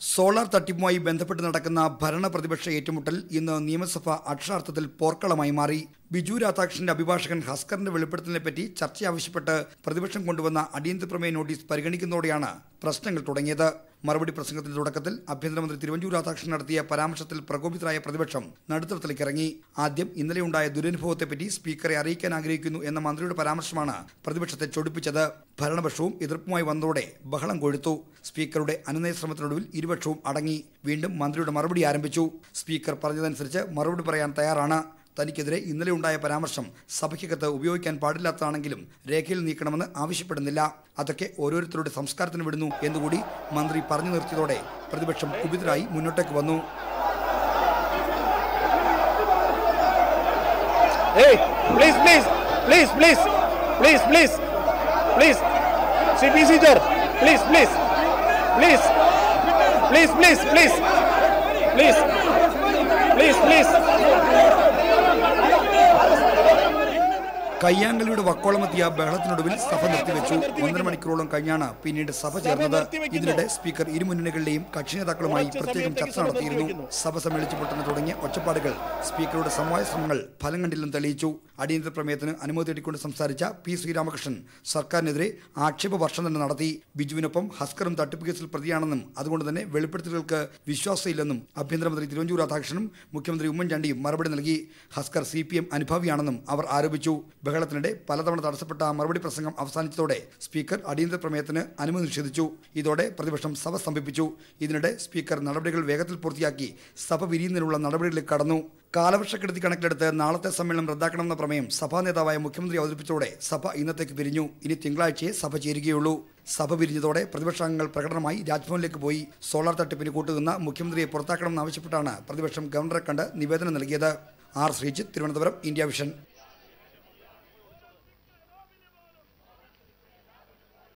Solar തട്ടിപ്പുമായി ബന്ധപ്പെട്ട് നടക്കുന്ന ഭരണ പ്രതിപക്ഷ ഏറ്റുമുട്ടൽ ഇന്ന് നിയമസഭ അക്ഷരാർത്ഥത്തിൽ പോർക്കളമായി മാറി. ബിജു രാധാകൃഷ്ണന്റെ അഭിഭാഷകൻ ഹസ്കറിന്റെ വെളിപ്പെടുത്തലിനെ പറ്റി ചർച്ച ആവശ്യപ്പെട്ട് പ്രതിപക്ഷം കൊണ്ടുവന്ന അടിയന്തര പ്രമേയ നോട്ടീസ് പരിഗണിക്കുന്നതോടെയാണ് പ്രശ്നങ്ങൾ തുടങ്ങിയത്. മറുപടി പ്രസംഗത്തിന്റെ തുടക്കത്തിൽ ആഭ്യന്തരമന്ത്രി തിരുവഞ്ചൂർ രാധാകൃഷ്ണൻ നടത്തിയ പരാമർശത്തിൽ പ്രകോപിതരായ പ്രതിപക്ഷം നടുത്തളത്തിലേക്ക് ഇറങ്ങി ആദ്യം ഇന്നലെയുണ്ടായ ദുരനുഭവത്തെപ്പറ്റി സ്പീക്കറെ അറിയിക്കാൻ ആഗ്രഹിക്കുന്നു എന്ന മന്ത്രിയുടെ പരാമർശമാണ് പ്രതിപക്ഷത്തെ ചൊടിപ്പിച്ചത്. ഭരണപക്ഷവും എതിർപ്പുമായി വന്നതോടെ ബഹളം കൊഴുത്തു. സ്പീക്കറുടെ അനുനയ ശ്രമത്തിനൊടുവിൽ ഇരുപക്ഷവും അടങ്ങി. വീണ്ടും മന്ത്രിയുടെ മറുപടി ആരംഭിച്ചു. സ്പീക്കർ പറഞ്ഞതനുസരിച്ച് മറുപടി പറയാൻ തയ്യാറാണ്. തനിക്കെതിരെ ഇന്നലെ ഉണ്ടായ പരാമർശം സഭയ്ക്കകത്ത് ഉപയോഗിക്കാൻ പാടില്ലാത്തതാണെങ്കിലും രേഖയിൽ നീക്കണമെന്ന് ആവശ്യപ്പെടുന്നില്ല അതൊക്കെ ഓരോരുത്തരുടെ സംസ്കാരത്തിന് വിടുന്നു എന്നുകൂടി മന്ത്രി പറഞ്ഞു നിർത്തിയതോടെ പ്രതിപക്ഷം കുപിതരായി മുന്നോട്ടേക്ക് വന്നു please, please, please, please, please, please, please. CPC sir, please, please, please, please, please, please, please, please, please. കയ്യാങ്കളിയുടെ വക്കോളമെത്തിയ ബഹളത്തിനൊടുവിൽ സഭ നിർത്തിവെച്ചു. ഒന്നര മണിക്കൂറോളം കഴിഞ്ഞാണ് പിന്നീട് സഭ ചേർന്നത്. ഇതിനിടെ സ്പീക്കർ ഇരുമുന്നണികളുടെയും കക്ഷി നേതാക്കളുമായി പ്രത്യേകം ചർച്ച നടത്തിയിരുന്നു. സഭ സമ്മേളിച്ചു പൊട്ടുന്ന തുടങ്ങിയ ഒച്ചപ്പാടുകൾ സ്പീക്കറുടെ സമവായ ശ്രമങ്ങൾ ഫലം കണ്ടില്ലെന്ന് തെളിയിച്ചു. അടിയന്തര പ്രമേയത്തിന് അനുമതി തേടിക്കൊണ്ട് സംസാരിച്ച പി ശ്രീരാമകൃഷ്ണൻ സർക്കാരിനെതിരെ ആക്ഷേപ വർഷം തന്നെ നടത്തി. ബിജുവിനൊപ്പം ഹസ്കറും തട്ടിപ്പ് കേസിൽ പ്രതിയാണെന്നും അതുകൊണ്ട് തന്നെ വെളിപ്പെടുത്തലുകൾക്ക് വിശ്വാസമില്ലെന്നും ആഭ്യന്തരമന്ത്രി തിരുവഞ്ചൂർ രാധാകൃഷ്ണനും മുഖ്യമന്ത്രി ഉമ്മൻചാണ്ടിയും മറുപടി നൽകി. ഹസ്കർ സി പി എം അനുഭാവിയാണെന്നും അവർ ആരോപിച്ചു. ബഹളത്തിനിടെ പലതവണ തടസ്സപ്പെട്ട മറുപടി പ്രസംഗം അവസാനിച്ചതോടെ സ്പീക്കർ അടിയന്തര പ്രമേയത്തിന് അനുമതി നിഷേധിച്ചു. ഇതോടെ പ്രതിപക്ഷം സഭ സ്തംഭിപ്പിച്ചു. ഇതിനിടെ സ്പീക്കർ നടപടികൾ വേഗത്തിൽ പൂർത്തിയാക്കി സഭ വിരിയുന്നതിനുള്ള നടപടികളിൽ കടന്നു. കാലവർഷക്കെടുതി കണക്കിലെടുത്ത് നാളത്തെ സമ്മേളനം റദ്ദാക്കണമെന്ന പ്രമേയം സഭാ നേതാവായ മുഖ്യമന്ത്രി അവതരിപ്പിച്ചതോടെ സഭ ഇന്നത്തേക്ക് പിരിഞ്ഞു ഇനി തിങ്കളാഴ്ചയെ സഭ ചേരുകയുള്ളൂ. സഭ പിരിഞ്ഞതോടെ പ്രതിപക്ഷാംഗങ്ങൾ പ്രകടനമായി രാജ്ഭവനിലേക്ക് പോയി സോളാർ തട്ടിപ്പിന് കൂട്ടുനിന്ന മുഖ്യമന്ത്രിയെ പുറത്താക്കണമെന്നാവശ്യപ്പെട്ടാണ് പ്രതിപക്ഷം ഗവർണറെ കണ്ട് നിവേദനം നൽകിയത്. R Sreejith Thiruvananthapuram India vision.